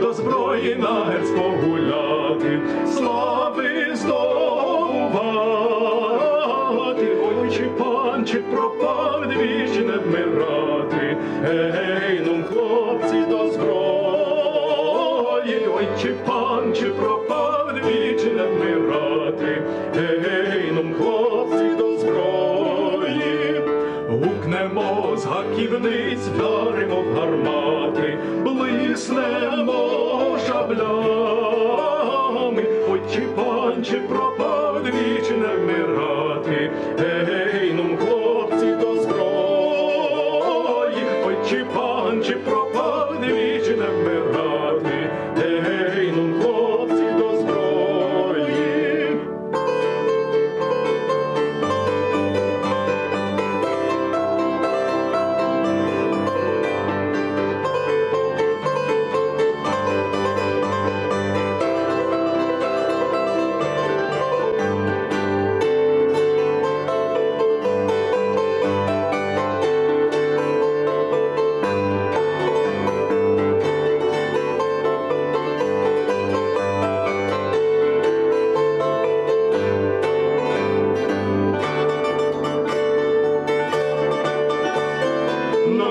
до зброї на герць погуляти, слави здобувати, ой, чи пан, чи пропав, двічі не вмирати, гей, ну, хлопці, до зброї, ой, чи пан, чи пропав, двічі не вмирати, гей, ну, хлопці, до зброї, гукнемо з гаківниць, вдаримо в гармати, блиснемо шаблями, ой, чи пан, чи пропав, не вмирати, гей, ну, хлопці, до зброї, очі чи пан, чи пропав, не вмирати,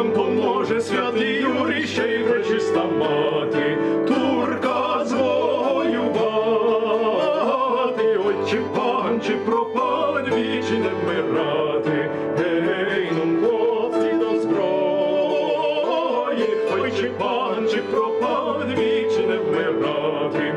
нам поможе святий Юрій, ще й прочиста мати, турка звоювати, Ой, чи пан, чи пропан, вічі не вмирати, Гей, ну до зброї, Ой, чи пан, чи пропан, вічі не вмирати.